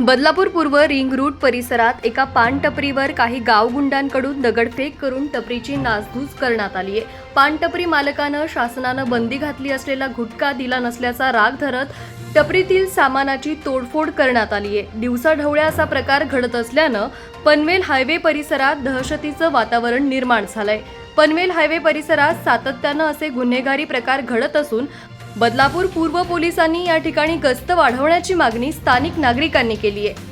बदलापूर पूर्व ring route परिसरात एका पानटपरीवर काही गावगुंडांकडून दगडफेक करून टपरीची नासधूस करण्यात आली आहे. पानटपरी मालकानं शासनानं बंदी घातली असलेला गुटखा दिला नसल्याचा राग धरत टपरीतील सामानाची तोडफोड करण्यात आली आहे. दिवसाढवळ्या असा प्रकार घडत असल्यानं पनवेल हायवे परिसरात दहशतीचं वातावरण निर्माण झालंय. पनवेल हायवे परिसरात सातत्यानं असे गुन्हेगारी प्रकार घडत असून बदलापूर पूर्व पोलिसांनी या ठिकाणी गस्त वाढवण्याची मागणी स्थानिक नागरिकांनी केली आहे.